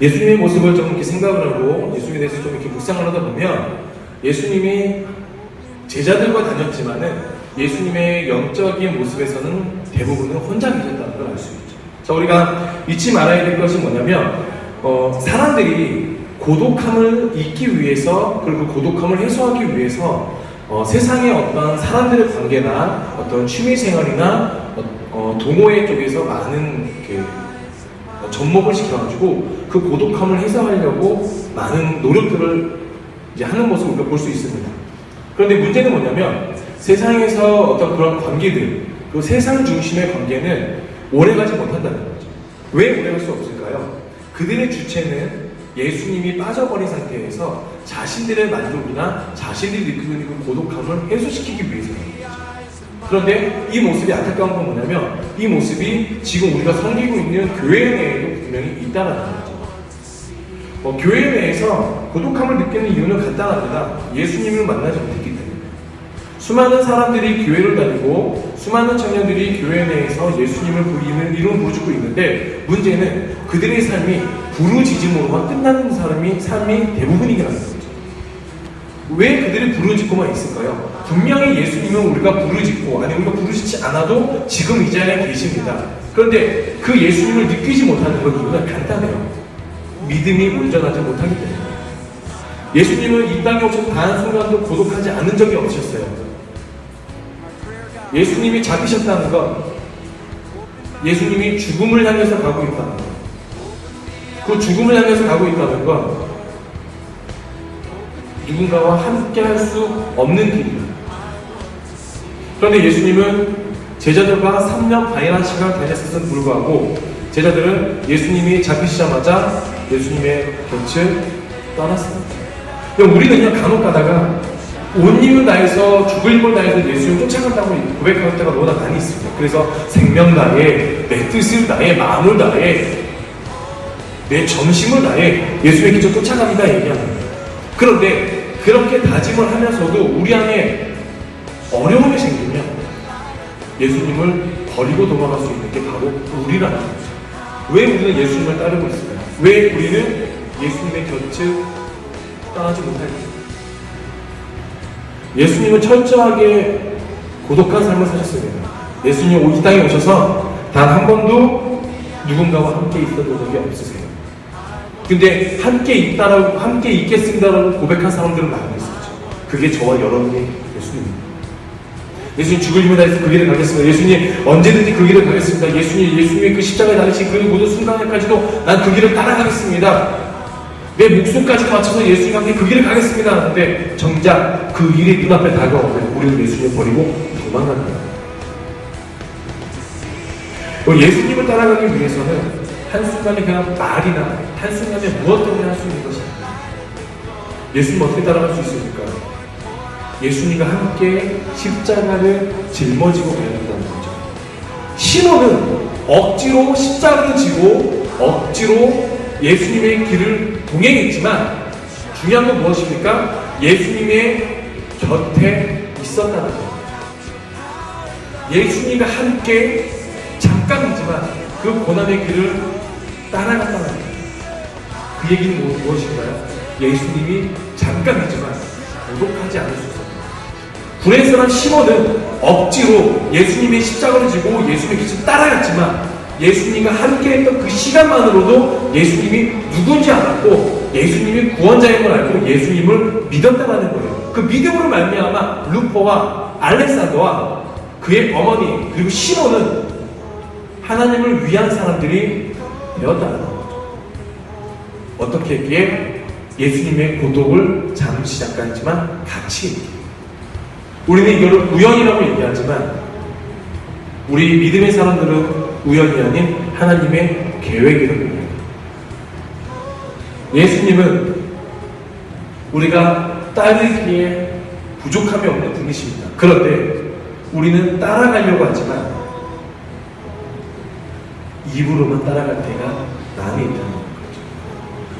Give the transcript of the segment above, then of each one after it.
예수님의 모습을 좀 이렇게 생각을 하고 예수님에 대해서 좀 이렇게 묵상을 하다 보면 예수님이 제자들과 다녔지만은 예수님의 영적인 모습에서는 대부분은 혼자 계셨다는 걸 알 수 있죠. 자, 우리가 잊지 말아야 될 것이 뭐냐면, 어, 사람들이 고독함을 잊기 위해서, 그리고 그 고독함을 해소하기 위해서, 어, 세상의 어떤 사람들의 관계나 어떤 취미 생활이나 어, 어, 동호회 쪽에서 많은 그 어, 접목을 시켜가지고 그 고독함을 해소하려고 많은 노력들을 이제 하는 모습을 우리가 볼 수 있습니다. 그런데 문제는 뭐냐면 세상에서 어떤 그런 관계들, 그 세상 중심의 관계는 오래가지 못한다는 거죠. 왜 오래갈 수 없을까요? 그들의 주체는 예수님이 빠져버린 상태에서 자신들의 만족이나 자신들이 느끼고 있는 그 고독함을 해소시키기 위해서인 거죠. 그런데 이 모습이 안타까운 건 뭐냐면 이 모습이 지금 우리가 섬기고 있는 교회 내에도 분명히 있다는 거죠. 어, 교회 내에서 고독함을 느끼는 이유는 간단합니다. 예수님을 만나지 못했기 때문에. 수많은 사람들이 교회를 다니고 수많은 청년들이 교회 내에서 예수님을 부리는 이름을 부르고 있는데 문제는 그들의 삶이 부르짖음으로만 끝나는 사람이 삶이 대부분이라는 거죠. 왜 그들이 부르짖고만 있을까요? 분명히 예수님은 우리가 부르짖고 아니 우리가 부르짖지 않아도 지금 이 자리에 계십니다. 그런데 그 예수님을 느끼지 못하는 건 이유는 간단해요. 믿음이 온전하지 못하기 때문에. 예수님은 이 땅에 오셔서 단 한순간도 고독하지 않은 적이 없으셨어요. 예수님이 잡히셨다는 건 예수님이 죽음을 향해서 가고 있다는 것. 그 죽음을 향해서 가고 있다는 건 누군가와 함께 할 수 없는 길이에요. 그런데 예수님은 제자들과 3년 반이라는 시간을 다녔음에도 불구하고 제자들은 예수님이 잡히시자마자 예수님의 곁을 떠났습니다. 우리는 그냥 간혹 가다가 온 힘을 다해서 죽을 힘을 다해서 예수님을 쫓아간다고 고백할 때가 너무나 많이 있습니다. 그래서 생명 다해, 내 뜻을 다해, 마음을 다해, 내 전심을 다해 길을 쫓아갑니다 얘기합니다. 그런데 그렇게 다짐을 하면서도 우리 안에 어려움이 생기면 예수님을 버리고 도망갈 수 있는 게 바로 우리라는 거죠. 왜 우리는 예수님을 따르고 있을까요? 왜 우리는 예수님의 곁을 떠나지 못할까요? 예수님은 철저하게 고독한 삶을 사셨습니다. 예수님 이 땅에 오셔서 단 한 번도 누군가와 함께 있었던 적이 없으세요. 근데 함께 있다라고 함께 있겠습니다라고 고백한 사람들은 많이 있었죠. 그게 저와 여러분의 예수님입니다. 예수님 죽을 힘을 다해서 그 길을 가겠습니다. 예수님 언제든지 그 길을 가겠습니다. 예수님 예수님의 그 십자가에 달리신 그 모든 순간까지도 난 그 길을 따라가겠습니다. 내 목숨까지 바쳐서 예수님과 함께 그 길을 가겠습니다. 하는데 정작 그 일이 눈앞에 다가오면 우리는 예수님을 버리고 도망간다. 예수님을 따라가기 위해서는 한순간에 그냥 말이나 한순간에 무엇 때문에 할 수 있는 아닙니다. 예수님 어떻게 따라갈 수 있습니까? 예수님과 함께 십자가를 짊어지고 가야 된다는 거죠. 신호는 억지로 십자가를 지고 억지로 예수님의 길을 동행했지만 중요한 건 무엇입니까? 예수님의 곁에 있었다는 거죠. 예수님과 함께 잠깐이지만 그 고난의 길을 따라갔다는. 그 얘기는 무- 무엇인가요? 예수님이 잠깐이지만 고독하지 않을 수 있었다. 구레스란 시몬은 억지로 예수님의 십자가를 지고 예수님의 길을 따라갔지만 예수님과 함께했던 그 시간만으로도 예수님이 누군지 알았고 예수님이 구원자인 걸 알고 예수님을 믿었다는 거예요. 그 믿음으로 말미암아 루포와 알렉산더와 그의 어머니 그리고 시몬은 하나님을 위한 사람들이 되었다는 거죠. 어떻게 했기에 예수님의 고독을 잠시 잠깐이지만 같이. 우리는 이거를 우연이라고 얘기하지만 우리 믿음의 사람들은 우연이 아닌 하나님의 계획이라고 예수님은 우리가 따르기에 부족함이 없는 분이십니다. 그런데 우리는 따라가려고 하지만 입으로만 따라갈 때가 많이 있다는 거죠.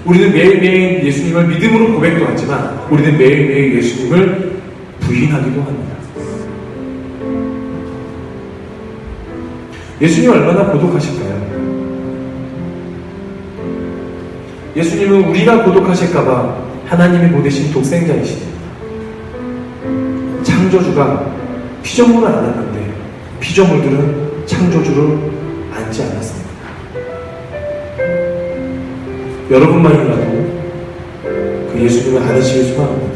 우리는 매일매일 예수님을 믿음으로 고백도 하지만 우리는 매일매일 예수님을 부인하기도 합니다. 예수님 얼마나 고독하실까요? 예수님은 우리가 고독하실까봐 하나님이 보내신 독생자이시니 창조주가 피조물을 안았는데 피조물들은 창조주를 안지 않았습니다. 여러분만이라도 그 예수님을 안으시길 소망합니다.